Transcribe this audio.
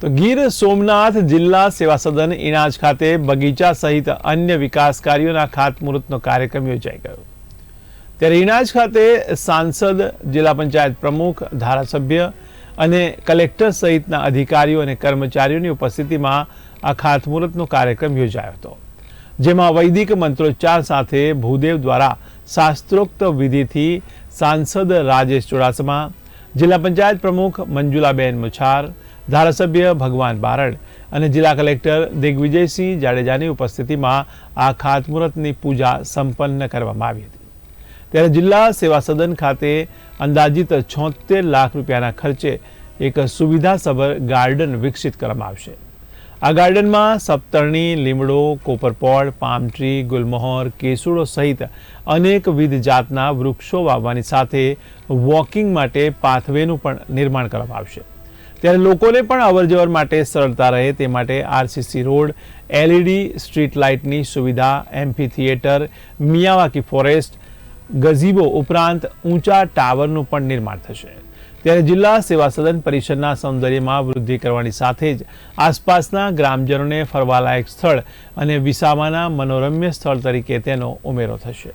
તો ગીર સોમનાથ જિલ્લા સેવા સદન ઇણાજ ખાતે બગીચા સહિત અન્ય વિકાસ કાર્યોના ખાતમુહૂર્તનો કાર્યક્રમ યોજાઈ ગયો. ત્યારે ઇણાજ ખાતે સાંસદ, જિલ્લા પંચાયત પ્રમુખ, ધારાસભ્ય અને કલેક્ટર સહિતના અધિકારીઓ અને કર્મચારીઓની ઉપસ્થિતિમાં આ ખાતમુહૂર્તનો કાર્યક્રમ યોજાયો હતો, જેમાં વૈદિક મંત્રોચ્ચાર સાથે ભૂદેવ દ્વારા શાસ્ત્રોક્ત વિધિથી સાંસદ રાજેશ ચુડાસમા, જિલ્લા પંચાયત પ્રમુખ મંજુલાબેન મુછાર ધારાસભ્ય ભગવાન બારડ અને જિલ્લા કલેક્ટર દિગ્વિજયસિંહ જાડેજાની ઉપસ્થિતિમાં આ ખાતમુહૂર્તની પૂજા સંપન્ન કરવામાં આવી હતી. ત્યારે જિલ્લા સેવા સદન ખાતે અંદાજિત છોતેર લાખ રૂપિયાના ખર્ચે એક સુવિધાસભર ગાર્ડન વિકસિત કરવામાં આવશે. આ ગાર્ડનમાં સપ્તરણી, લીમડો કોપરપોળ પામ ટ્રી, ગુલમહોર, કેસુડો સહિત અનેકવિધ જાતના વૃક્ષો વાવવાની સાથે વોકિંગ માટે પાથવેનું પણ નિર્માણ કરવામાં આવશે. ત્યારે લોકોને પણ અવરજવર માટે સરળતા રહે તે માટે આરસીસી રોડ, એલઈડી સ્ટ્રીટ લાઇટની સુવિધા amphitheatre, Miyawaki forest, gazebo ઉપરાંત ઊંચા ટાવરનું પણ નિર્માણ થશે. ત્યારે જિલ્લા સેવા સદન પરિષદના સૌંદર્યમાં વૃદ્ધિ કરવાની સાથે જ આસપાસના ગ્રામજનોને ફરવાલાયક સ્થળ અને વિસામાના મનોરમ્ય સ્થળ તરીકે તેનો ઉમેરો થશે.